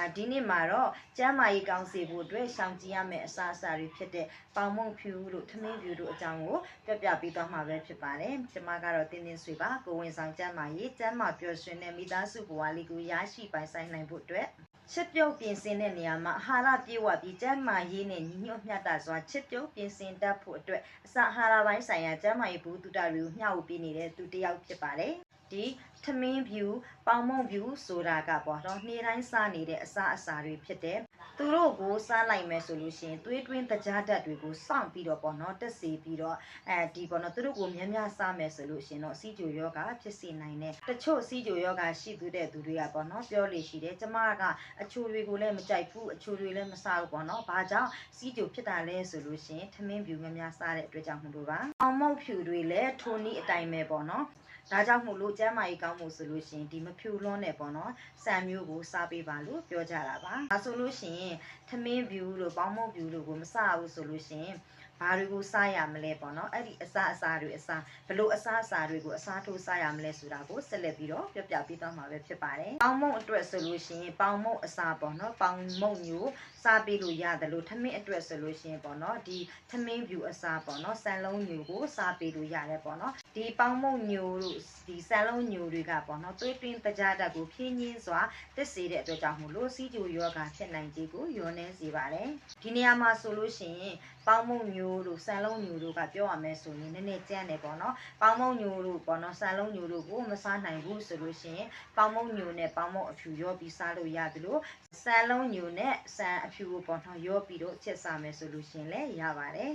အာဒီနေ့မှာတော့ကျမ်းမာရေးကောင်းစေဖို့အတွက်ရှောင်ကြဉ်ရမယ့်အစားအစာတွေဖြစ်တဲ့ပေါင်မုံဖြူတို့ထမင်းဖြူတို့အကြောင်းကိုပြပြပေးသွားမှာပဲဖြစ်ပါတယ်ကျွန်မကတော့တင်းတင်းဆွေပါကိုဝင်ဆောင်ကျမ်းမာရေးကျမ်းမာပျော်ရွှင်တဲ့မိသားစုဘဝလေးကိုရရှိပိုင်ဆိုင်နိုင်ဖို့အတွက်ချစ်ပြုတ်ပြင်ဆင်တဲ့နေရာမှာအာဟာရပြည့်ဝပြီးကျန်းမာရေးနဲ့ညီညွတ်မျှတစွာချစ်ပြုတ်ပြင်ဆင်တတ်ဖို့အတွက်အစာအာဟာရပိုင်းဆိုင်ရာကျန်းမာရေးဘူတုတတွေကိုမျှဝေပေးနေတဲ့သူတစ်ယောက်ဖြစ်ပါတယ်။ ဒီထမင်းဖြူပေါင်မုံဖြူဆိုတာကပေါ့တော့နေ့တိုင်းစားနေတဲ့အစာအစာတွေဖြစ်တဲ့သူတို့ကိုစားလိုက်မယ်ဆိုလို့ရှိရင်သွေးတွင်းတကြားဓာတ်တွေကိုစောင့်ပြီးတော့ပေါ့နော်တက်စီပြီးတော့အဲဒီပေါ့နော်သူတို့ကိုများများစားမယ်ဆိုလို့ရှိရင်တော့စီဂျိုယောဂဖြစ်စေနိုင်တဲ့တချို့စီဂျိုယောဂရှိသူတဲ့သူတွေကပေါ့နော်ပြောလို့ရှိတယ်ကျမကအချိုတွေကိုလည်းမကြိုက်ဘူးအချိုတွေလည်းမစားဘူးပေါ့နော်ဘာကြောင့်စီဂျိုဖြစ်တာလဲဆိုလို့ရှိရင်ထမင်းဖြူများများစားတဲ့အတွက်ကြောင့်မလို့ပါအောင်မောက်ဖြူတွေလည်းထိုနည်းအတိုင်းပဲပေါ့နော် ဒါကြောင့်မို့လို့ကျမ်းမာရေးကောင်းမှုဆိုလို့ရှိရင်ဒီမဖြူလွန်းနဲ့ပေါ့နော်ဆန်မျိုးကိုစားပေးပါလို့ပြောကြတာပါဒါဆိုလို့ရှိရင်ထမင်းဖြူတို့ပေါင်းမုံဖြူတို့ကိုမစားဘူးဆိုလို့ရှိရင် ဘာတွေကိုစားရမလဲပေါ့နော်အဲ့ဒီအစားအစာတွေအစားဘလို့အစားအစာတွေကိုအစားထိုးစားရမလဲဆိုတာကိုဆက်လက်ပြီးတော့ပြပြပေးသွားမှာပဲဖြစ်ပါတယ်ပေါင်းမုံအတွက်ဆိုလို့ရှိရင်ပေါင်းမုံအစားပေါ့နော်ပေါင်းမုံမျိုးစားပေးလို့ရတယ်လို့ထမင်းအတွက်ဆိုလို့ရှိရင်ပေါ့နော်ဒီထမင်းဖြူအစားပေါ့နော်ဆန်လုံးမျိုးကိုစားပေးလို့ရတယ်ပေါ့နော်ဒီပေါင်းမုံညိုတို့ဒီဆန်လုံးညိုတွေကပေါ့နော်သွေးတွင်းတကြားဓာတ်ကိုဖြင်းညင်းစွာတက်စေတဲ့အတွက်ကြောင့်မို့လို့စီးကျူယောဂဖြစ်နိုင်ခြင်းကိုလျော်နှဲစေပါတယ်ဒီနေရာမှာဆိုလို့ရှိရင်ပေါင်းမုံညိုတို့ဆန်လုံးညိုတို့ကပြောရမယ်ဆိုရင်နည်းနည်းကြမ်းတယ်ပေါ့နော်ပေါင်းမုံညိုတို့ပေါ့နော်ဆန်လုံးညိုတို့ကိုမစားနိုင်ဘူးဆိုလို့ရှိရင်ပေါင်းမုံညိုနဲ့ပေါင်းမုံအဖြူရောပြီးစားလို့ရတယ်လို့ဆန်လုံးညိုနဲ့ဆန်အဖြူကိုပေါ့နော်ရောပြီးတော့ချက်စားမယ်ဆိုလို့ရှိရင်လည်းရပါတယ်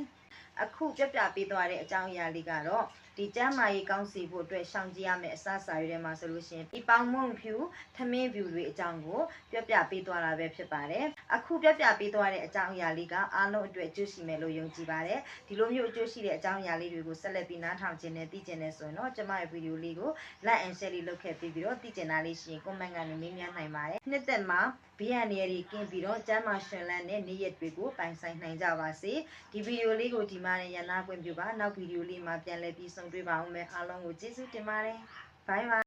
အခုပြပြပေးသွားတဲ့အကြောင်းအရာလေးကတော့ ဒီကျမ်းမာရေးကောင်းစီဖို့အတွက်ရှောင်ကြဉ်ရမယ့်အစအစာတွေထဲမှာဆိုလို့ရှိရင်ဒီပေါင်မုံဖြူထမင်းဖြူတွေအကြောင်းကိုပြပြပေးသွားတာပဲဖြစ်ပါတယ်အခုပြပြပေးသွားတဲ့အကြောင်းအရာလေးကအားလုံးအတွက်အကျိုးရှိမယ်လို့ယုံကြည်ပါတယ်ဒီလိုမျိုးအကျိုးရှိတဲ့အကြောင်းအရာလေးတွေကိုဆက်လက်ပြီးနားထောင်ခြင်းနဲ့သိကျင်နေဆိုရင်တော့ကျမရဲ့ဗီဒီယိုလေးကို like and share လေးလုပ်ခဲ့ပြီးပြီးတော့သိကျင်တာလေးရှိရင် comment ကနေမေးမြန်းနိုင်ပါတယ်နှစ်သက်မှာဘေးရန်နေရာတွေကင်းပြီးတော့ကျမ်းမာရှင်လန်းတဲ့နေ့ရက်တွေကိုပိုင်ဆိုင်နိုင်ကြပါစေဒီဗီဒီယိုလေးကိုဒီမှာနဲ့ရန်နာခွင့်ပြုပါနောက်ဗီဒီယိုလေးမှာပြန်လည်ပြီးဆုံတွေ့ပါအောင်မယ်အားလုံးကိုကျေးဇူးတင်ပါတယ် bye bye